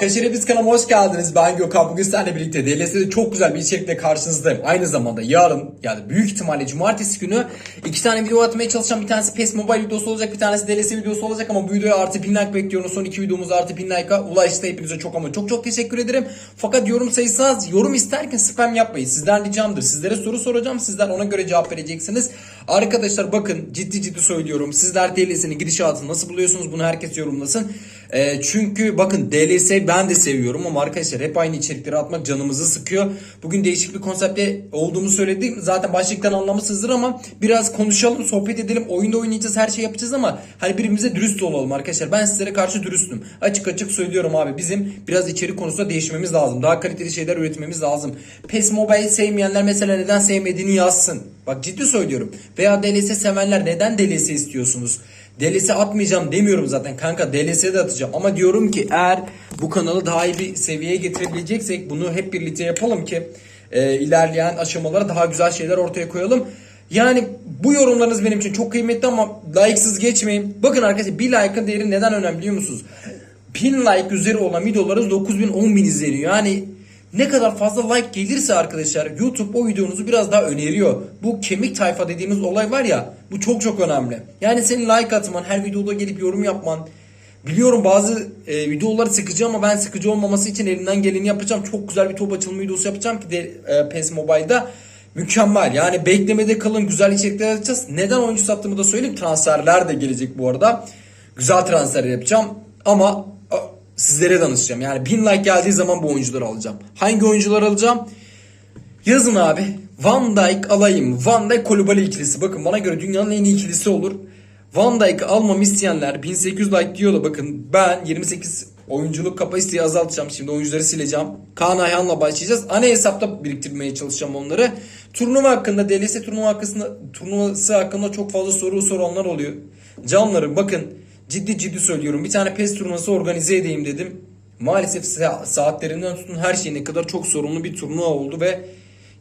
Kaşeri biz kanalıma hoş geldiniz. Ben Gökhan. Bugün sizlerle birlikte DLS'de çok güzel bir içerikle karşınızdayım. Aynı zamanda yarın yani büyük ihtimalle cumartesi günü iki tane video atmaya çalışacağım. Bir tanesi PES Mobile videosu olacak. Bir tanesi DLS videosu olacak ama bu videoya artı 1000 like bekliyorum. Son iki videomuz artı 1000 like'a ulaştı. Hepinize çok ama çok çok teşekkür ederim. Fakat yorum sayısı az. Yorum isterken spam yapmayın. Sizden ricamdır. Sizlere soru soracağım. Sizler ona göre cevap vereceksiniz. Arkadaşlar bakın ciddi ciddi söylüyorum. Sizler DLS'nin gidişatını nasıl buluyorsunuz? Bunu herkes yorumlasın. Ee, çünkü bakın DLS ben de seviyorum ama arkadaşlar hep aynı içerikleri atmak canımızı sıkıyor. Bugün değişik bir konsepte olduğumu söyledim. Zaten başlıktan anlamışsınızdır ama biraz konuşalım, sohbet edelim. Oyunda oynayacağız, her şey yapacağız ama hani birbirimize dürüst olalım arkadaşlar. Ben sizlere karşı dürüstüm. Açık açık söylüyorum abi. Bizim biraz içerik konusunda değişmemiz lazım. Daha kaliteli şeyler üretmemiz lazım. PES Mobile sevmeyenler mesela neden sevmediğini yazsın. Bak ciddi söylüyorum. Veya DLS sevenler neden DLS istiyorsunuz? DLS atmayacağım demiyorum zaten kanka DLS de atacağım ama diyorum ki eğer bu kanalı daha iyi bir seviyeye getirebileceksek bunu hep birlikte yapalım ki e, ilerleyen aşamalara daha güzel şeyler ortaya koyalım. Yani bu yorumlarınız benim için çok kıymetli ama like'sız geçmeyin. Bakın arkadaşlar bir like'ın değeri neden önemli biliyor musunuz? 1000 like üzeri olan videolarınız 9000 10000 izleniyor. Yani ne kadar fazla like gelirse arkadaşlar YouTube o videonuzu biraz daha öneriyor. Bu kemik tayfa dediğimiz olay var ya bu çok çok önemli. Yani senin like atman, her videoda gelip yorum yapman. Biliyorum bazı e, videolar sıkıcı ama ben sıkıcı olmaması için elimden geleni yapacağım. Çok güzel bir top açılımı videosu yapacağım ki de e, PES Mobile'da mükemmel. Yani beklemede kalın güzel içerikler yapacağız. Neden oyuncu sattığımı da söyleyeyim. Transferler de gelecek bu arada. Güzel transfer yapacağım ama sizlere danışacağım. Yani 1000 like geldiği zaman bu oyuncuları alacağım. Hangi oyuncuları alacağım? Yazın abi. Van Dijk alayım. Van Dijk Kolibali ikilisi. Bakın bana göre dünyanın en iyi ikilisi olur. Van Dijk'ı almam isteyenler 1800 like diyor da bakın ben 28 oyunculuk kapasiteyi azaltacağım. Şimdi oyuncuları sileceğim. Kaan Ayhan'la başlayacağız. Ana hesapta biriktirmeye çalışacağım onları. Turnuva hakkında DLS turnuva hakkında, turnuvası hakkında çok fazla soru soranlar oluyor. Canlarım bakın ciddi ciddi söylüyorum. Bir tane PES turnuvası organize edeyim dedim. Maalesef sa- saatlerinden tutun her şeyine kadar çok sorunlu bir turnuva oldu ve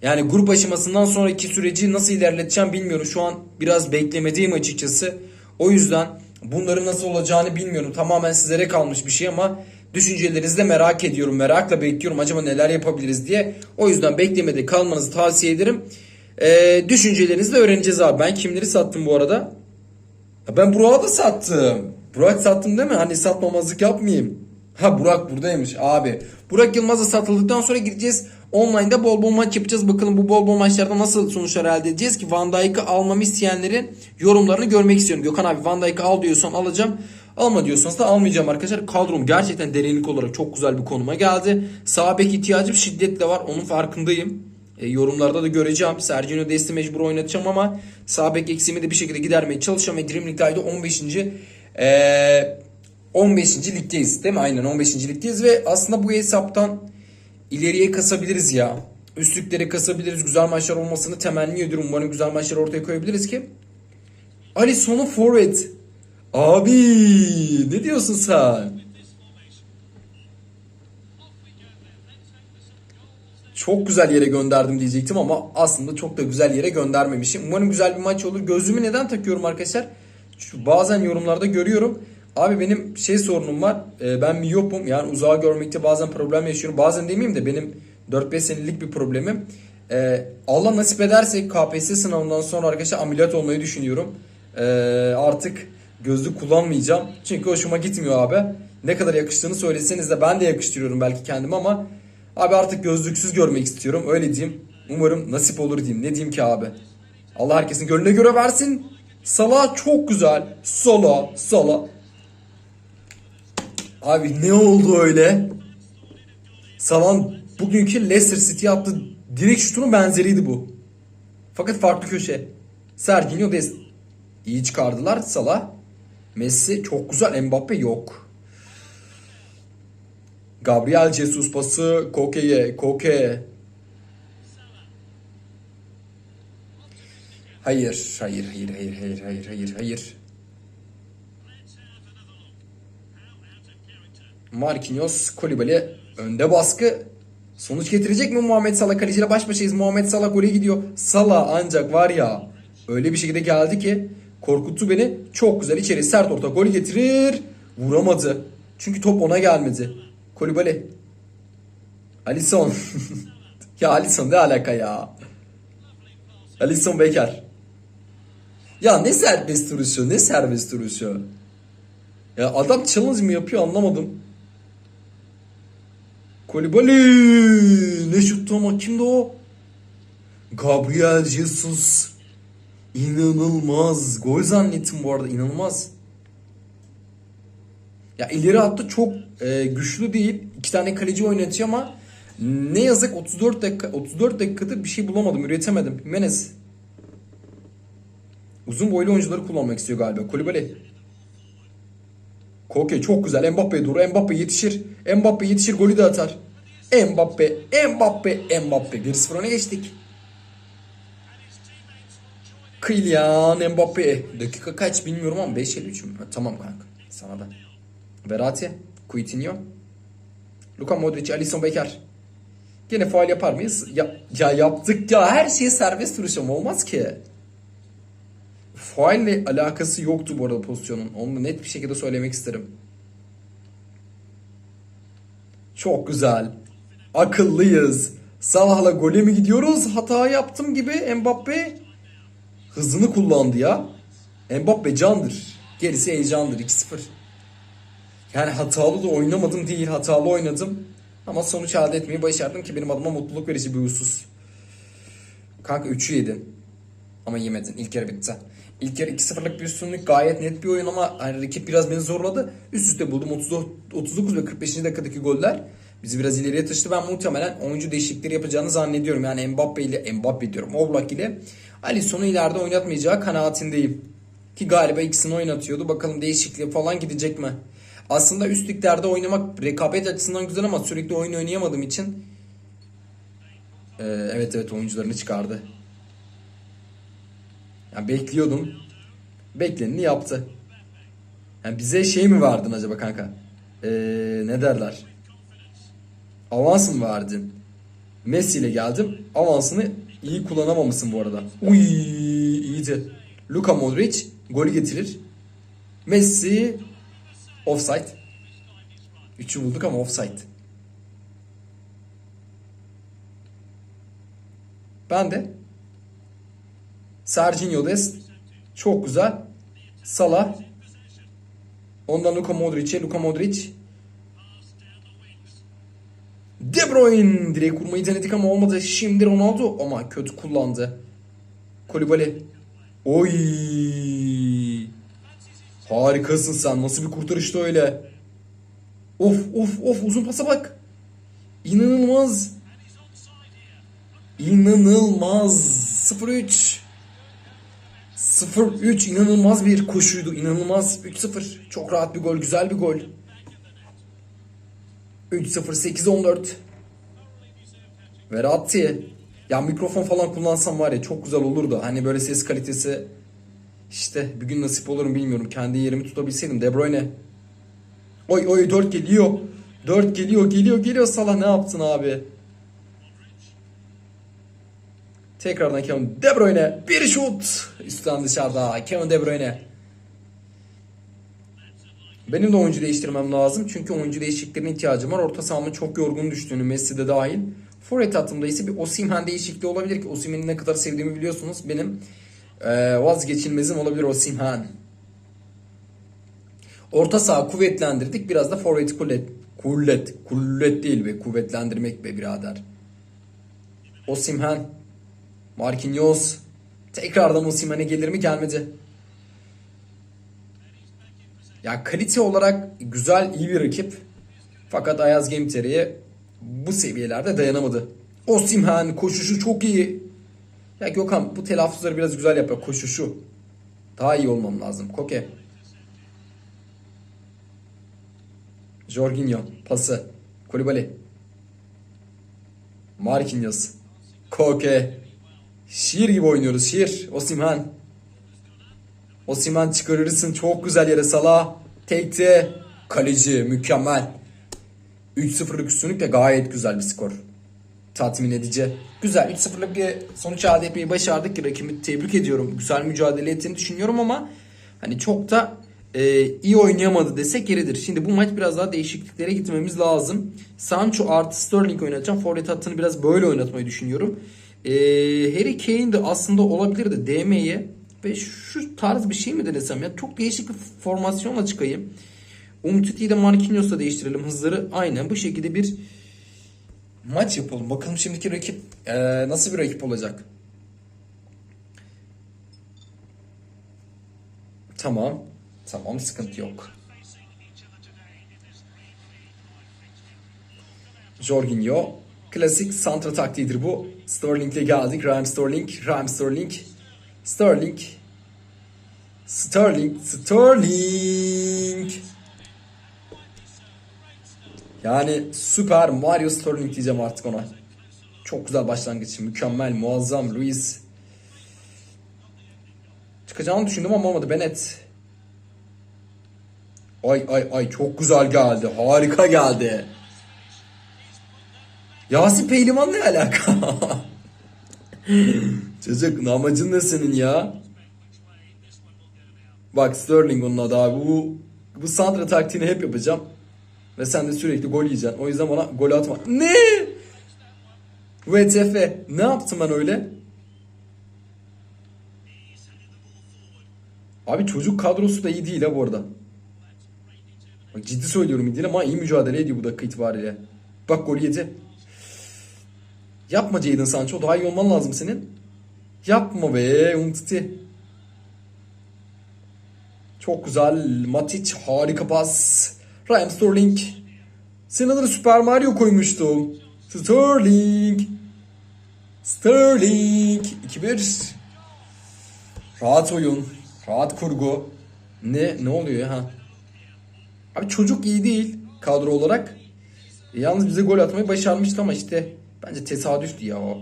yani grup aşamasından sonraki süreci nasıl ilerleteceğim bilmiyorum. Şu an biraz beklemedeyim açıkçası. O yüzden bunların nasıl olacağını bilmiyorum. Tamamen sizlere kalmış bir şey ama düşüncelerinizi de merak ediyorum. Merakla bekliyorum acaba neler yapabiliriz diye. O yüzden beklemede kalmanızı tavsiye ederim. Ee, düşüncelerinizi de öğreneceğiz abi. Ben kimleri sattım bu arada? Ben Burak'ı da sattım. Burak sattım değil mi? Hani satmamazlık yapmayayım. Ha Burak buradaymış abi. Burak Yılmaz'a satıldıktan sonra gideceğiz. Online'da bol bol maç yapacağız. Bakalım bu bol bol maçlarda nasıl sonuçlar elde edeceğiz ki Van Dijk'ı almamı isteyenlerin yorumlarını görmek istiyorum. Gökhan abi Van Dijk'ı al diyorsan alacağım. Alma diyorsanız da almayacağım arkadaşlar. Kadrom gerçekten derinlik olarak çok güzel bir konuma geldi. Sağ bek ihtiyacım şiddetle var. Onun farkındayım. E, yorumlarda da göreceğim. Sergio Dest'i mecbur oynatacağım ama sağ bek eksiğimi de bir şekilde gidermeye çalışacağım. Ve Dream League'de 15. E, 15. ligdeyiz değil mi? Aynen 15. ligdeyiz ve aslında bu hesaptan ileriye kasabiliriz ya. Üstlükleri kasabiliriz. Güzel maçlar olmasını temenni ediyorum. Umarım güzel maçlar ortaya koyabiliriz ki. Ali sonu forvet. Abi ne diyorsun sen? Çok güzel yere gönderdim diyecektim ama aslında çok da güzel yere göndermemişim. Umarım güzel bir maç olur. Gözlüğümü neden takıyorum arkadaşlar? Şu bazen yorumlarda görüyorum. Abi benim şey sorunum var. Ee, ben miyopum. Yani uzağa görmekte bazen problem yaşıyorum. Bazen demeyeyim de benim 4-5 senelik bir problemim. Ee, Allah nasip ederse KPSS sınavından sonra arkadaşlar ameliyat olmayı düşünüyorum. Ee, artık gözlük kullanmayacağım. Çünkü hoşuma gitmiyor abi. Ne kadar yakıştığını söyleseniz de ben de yakıştırıyorum belki kendime ama abi artık gözlüksüz görmek istiyorum. Öyle diyeyim. Umarım nasip olur diyeyim. Ne diyeyim ki abi? Allah herkesin gönlüne göre versin. Salah çok güzel. Salah, Salah. Abi ne oldu öyle? Salah'ın bugünkü Leicester City'ye attığı direkt şutunun benzeriydi bu. Fakat farklı köşe. Sergio Dest iyi çıkardılar Salah. Messi çok güzel. Mbappe yok. Gabriel Jesus pası Koke'ye. Koke. Hayır, hayır, hayır, hayır, hayır, hayır, hayır, hayır. Marquinhos, Kolibali önde baskı. Sonuç getirecek mi Muhammed Salah? Kaleciyle baş başayız. Muhammed Salah gole gidiyor. Salah ancak var ya öyle bir şekilde geldi ki korkuttu beni. Çok güzel içeri sert orta gol getirir. Vuramadı. Çünkü top ona gelmedi. Kolibali. Alisson. ya Alisson ne alaka ya? Alisson Becker. Ya ne serbest duruşu, ne serbest duruşu. Ya adam challenge mı yapıyor anlamadım. Kolibali. Ne şuttu ama kimdi o? Gabriel Jesus. İnanılmaz. Gol zannettim bu arada inanılmaz. Ya ileri hattı çok e, güçlü değil. İki tane kaleci oynatıyor ama ne yazık 34 dakika 34 dakikadır bir şey bulamadım, üretemedim. Jimenez. Uzun boylu oyuncuları kullanmak istiyor galiba. Kulübeli. Koke çok güzel. Mbappe doğru. Mbappe yetişir. Mbappe yetişir. Golü de atar. Mbappe, Mbappe, Mbappe. 1-0 öne geçtik. Kylian Mbappe. Dakika kaç bilmiyorum ama 5-53 mü? Tamam kanka. Sana da. Verratti. Coutinho. Luka Modric, Alisson Becker. Gene faal yapar mıyız? Ya, ya yaptık ya. Her şeye serbest vuruş ama olmaz ki. Faulle alakası yoktu bu arada pozisyonun. Onu da net bir şekilde söylemek isterim. Çok güzel. Akıllıyız. Salah'la gole mi gidiyoruz? Hata yaptım gibi Mbappe hızını kullandı ya. Mbappe candır. Gerisi heyecandır. 2-0. Yani hatalı da oynamadım değil. Hatalı oynadım. Ama sonuç elde etmeyi başardım ki benim adıma mutluluk verici bir husus. Kanka 3'ü yedin. Ama yemedin. İlk yarı bitti. İlk yarı 2-0'lık bir üstünlük gayet net bir oyun ama hani rakip biraz beni zorladı. Üst üste buldum 34, 39 ve 45. dakikadaki goller. Bizi biraz ileriye taşıdı. Ben muhtemelen oyuncu değişiklikleri yapacağını zannediyorum. Yani Mbappe ile Mbappe diyorum. Oblak ile Alisson'u ileride oynatmayacağı kanaatindeyim. Ki galiba ikisini oynatıyordu. Bakalım değişikliğe falan gidecek mi? Aslında üst liglerde oynamak rekabet açısından güzel ama sürekli oyun oynayamadığım için Ee, evet evet oyuncularını çıkardı. Yani bekliyordum. Bekleneni yaptı. Yani bize şey mi verdin acaba kanka? Ee, ne derler? Avans mı verdin? Messi ile geldim. Avansını iyi kullanamamışsın bu arada. Uy iyiydi. Luka Modric golü getirir. Messi offside. Üçü bulduk ama offside. Ben de Sergio Dest çok güzel. Salah. Ondan Luka Modric'e. Luka Modric. De Bruyne direkt kurmayı denedik ama olmadı. Şimdi Ronaldo ama kötü kullandı. Kolibali. Oy. Harikasın sen. Nasıl bir kurtarıştı öyle. Of of of uzun pasa bak. İnanılmaz. İnanılmaz. 0-3. 0-3 inanılmaz bir koşuydu. İnanılmaz. 3-0. Çok rahat bir gol. Güzel bir gol. 3-0 8-14. Verratti. Ya mikrofon falan kullansam var ya çok güzel olurdu. Hani böyle ses kalitesi işte bir gün nasip olur mu bilmiyorum. Kendi yerimi tutabilseydim. De Bruyne. Oy oy 4 geliyor. 4 geliyor geliyor geliyor Salah ne yaptın abi? Tekrardan Kevin De Bruyne. Bir şut. Üstten dışarıda. Kevin De Bruyne. Benim de oyuncu değiştirmem lazım. Çünkü oyuncu değişikliklerine ihtiyacım var. Orta sahamın çok yorgun düştüğünü Messi de dahil. Forvet hattımda ise bir Osimhen değişikliği olabilir ki Osimhen'i ne kadar sevdiğimi biliyorsunuz. Benim e, vazgeçilmezim olabilir Osimhen. Orta saha kuvvetlendirdik. Biraz da forveti kullet. Kullet. Kullet değil be. Kuvvetlendirmek be birader. Osimhen. Marquinhos. Tekrardan Osimhen'e gelir mi gelmedi. Ya kalite olarak güzel iyi bir rakip. Fakat Ayaz Gemteri'ye bu seviyelerde dayanamadı. Osimhen koşuşu çok iyi. Ya Gökhan bu telaffuzları biraz güzel yapıyor. Koşuşu. Daha iyi olmam lazım. Koke. Jorginho pası. Kulibali. Marquinhos. Koke. Şiir gibi oynuyoruz şiir. Osimhen. Osimhen çıkarırsın çok güzel yere Salah. Tekte. Kaleci mükemmel. 3-0'lık üstünlük de gayet güzel bir skor. Tatmin edici. Güzel 3-0'lık bir sonuç elde etmeyi başardık ki rakibi tebrik ediyorum. Güzel mücadele ettiğini düşünüyorum ama hani çok da e, iyi oynayamadı desek yeridir. Şimdi bu maç biraz daha değişikliklere gitmemiz lazım. Sancho artı Sterling oynatacağım. Forvet hattını biraz böyle oynatmayı düşünüyorum. E, Harry Kane de aslında olabilir de DM'ye ve şu tarz bir şey mi denesem ya çok değişik bir formasyonla çıkayım. Umtiti'yi de Marquinhos'la değiştirelim hızları. Aynen bu şekilde bir maç yapalım. Bakalım şimdiki rakip e, nasıl bir rakip olacak. Tamam. Tamam sıkıntı yok. Jorginho. Klasik santra taktiğidir bu. Sterling'le geldik. Raheem Sterling. Raheem Sterling. Sterling. Sterling. Sterling. Yani süper Mario Sterling diyeceğim artık ona. Çok güzel başlangıç. Mükemmel, muazzam. Luis. Çıkacağını düşündüm ama olmadı. Bennett. Ay ay ay çok güzel geldi. Harika geldi. Yasin Pehlivan ne alaka? Çocuk amacın ne senin ya? Bak Sterling onun adı abi. Bu, bu Sandra taktiğini hep yapacağım. Ve sen de sürekli gol yiyeceksin. O yüzden bana gol atma. Ne? VTF. Ne yaptım ben öyle? Abi çocuk kadrosu da iyi değil ha bu arada. Ciddi söylüyorum iyi değil ama iyi mücadele ediyor bu dakika itibariyle. Bak gol yedi. Yapma Jadon Sancho. Daha iyi olman lazım senin. Yapma be Umtiti. Çok güzel. Matic harika pas. Raheem Sterling. Senin adını Super Mario koymuştum. Sterling. Sterling. 2-1. Rahat oyun. Rahat kurgu. Ne ne oluyor? Ha? Abi çocuk iyi değil kadro olarak. E, yalnız bize gol atmayı başarmıştı ama işte bence tesadüftü ya o.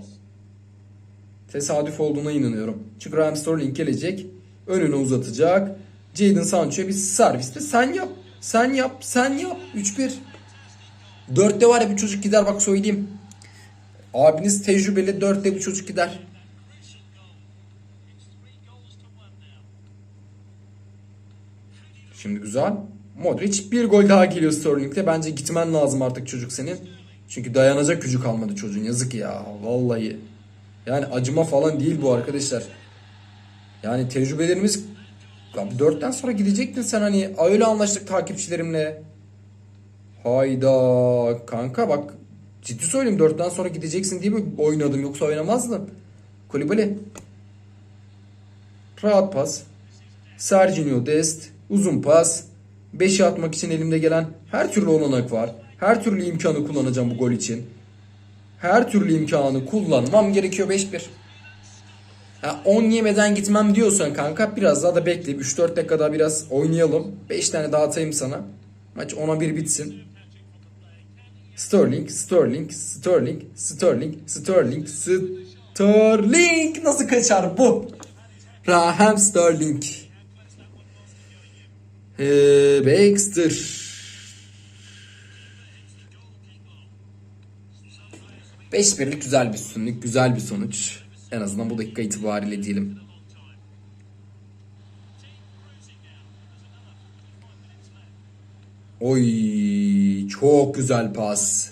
Tesadüf olduğuna inanıyorum. Çünkü Raheem Sterling gelecek. Önüne uzatacak. Jadon Sancho'ya bir serviste sen yap. Sen yap. Sen yap. 3-1. 4'te var ya bir çocuk gider bak söyleyeyim. Abiniz tecrübeli 4'te bir çocuk gider. Şimdi güzel. Modric bir gol daha geliyor Sterling'de. Bence gitmen lazım artık çocuk senin. Çünkü dayanacak gücü kalmadı çocuğun. Yazık ya. Vallahi. Yani acıma falan değil bu arkadaşlar. Yani tecrübelerimiz Abi dörtten sonra gidecektin sen hani öyle anlaştık takipçilerimle. Hayda kanka bak ciddi söyleyeyim dörtten sonra gideceksin diye mi oynadım yoksa oynamazdım. Kolibali. Rahat pas. Sergio Dest. Uzun pas. Beşi atmak için elimde gelen her türlü olanak var. Her türlü imkanı kullanacağım bu gol için. Her türlü imkanı kullanmam gerekiyor 5-1. Ha, 10 yemeden gitmem diyorsan kanka biraz daha da bekle. 3-4 dakika daha biraz oynayalım. 5 tane daha atayım sana. Maç 10'a 1 bitsin. Sterling, Sterling, Sterling, Sterling, Sterling, Sterling. Nasıl kaçar bu? Raheem Sterling. Ee, Baxter. 5 birlik güzel bir üstünlük, güzel bir sonuç. En azından bu dakika itibariyle diyelim. Oy çok güzel pas.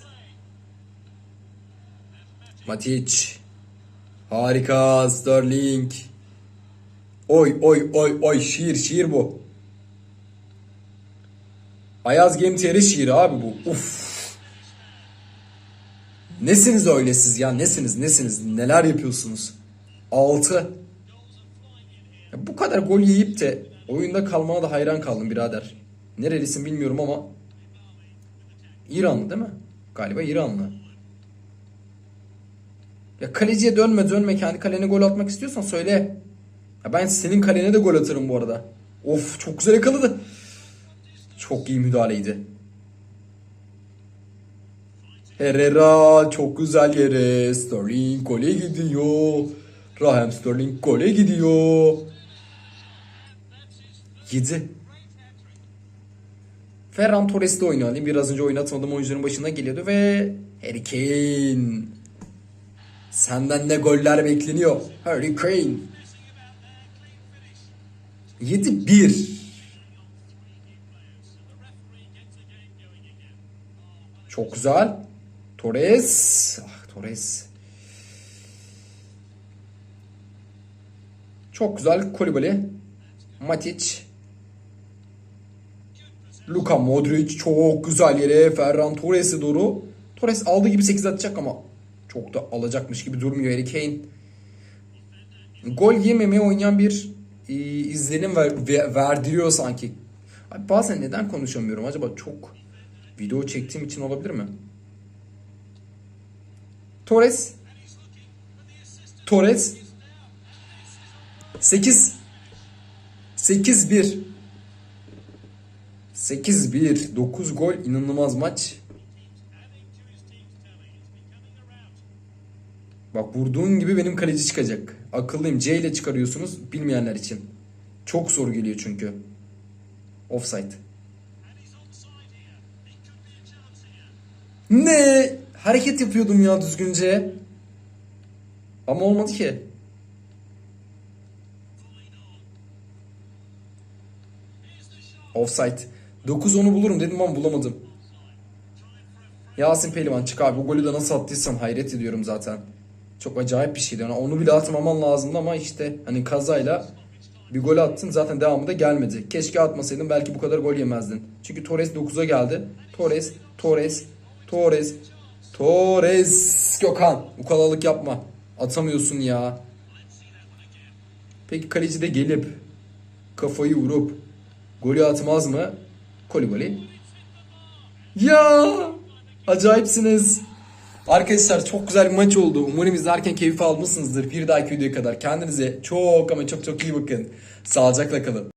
Matic. Harika Sterling. Oy oy oy oy şiir şiir bu. Ayaz Gemteri şiiri abi bu. Uf. Nesiniz öyle siz ya nesiniz nesiniz neler yapıyorsunuz? 6. Bu kadar gol yiyip de oyunda kalmana da hayran kaldım birader. Nerelisin bilmiyorum ama İranlı değil mi? Galiba İranlı. Ya kaleciye dönme dönme kendi kalene gol atmak istiyorsan söyle. Ya ben senin kalene de gol atarım bu arada. Of çok güzel yakaladı. Çok iyi müdahaleydi. Herrera çok güzel yere. Sterling gole gidiyor. Raheem Sterling gole gidiyor. 7. Ferran Torres de oynuyor. Biraz önce oynatmadım oyuncuların başına geliyordu ve Harry Kane. Senden de goller bekleniyor. Harry Kane. 7-1. Çok güzel. Torres. Ah Torres. Çok güzel. Kolibali. Matic. Luka Modric çok güzel yere Ferran Torres'e doğru. Torres aldığı gibi 8 atacak ama çok da alacakmış gibi durmuyor Harry Kane. Gol yememeye oynayan bir e, izlenim ver, ve- verdiriyor sanki. Abi bazen neden konuşamıyorum? Acaba çok video çektiğim için olabilir mi? Torres. Torres. 8 8-1 8-1 9 gol inanılmaz maç. Bak vurduğun gibi benim kaleci çıkacak. Akıllıyım. C ile çıkarıyorsunuz bilmeyenler için. Çok zor geliyor çünkü. Offside. Ne? Hareket yapıyordum ya düzgünce. Ama olmadı ki. Offside. 9-10'u bulurum dedim ama bulamadım. Yasin Pehlivan çık abi. Bu golü de nasıl attıysan hayret ediyorum zaten. Çok acayip bir şeydi. Yani onu bile atmaman lazımdı ama işte hani kazayla bir gol attın zaten devamı da gelmedi. Keşke atmasaydın belki bu kadar gol yemezdin. Çünkü Torres 9'a geldi. Torres, Torres, Torres, Torres. Gökhan ukalalık yapma. Atamıyorsun ya. Peki kaleci de gelip kafayı vurup golü atmaz mı? Kolibali. Ya acayipsiniz. Arkadaşlar çok güzel bir maç oldu. Umarım izlerken keyif almışsınızdır. Bir dahaki videoya kadar kendinize çok ama çok çok iyi bakın. Sağlıcakla kalın.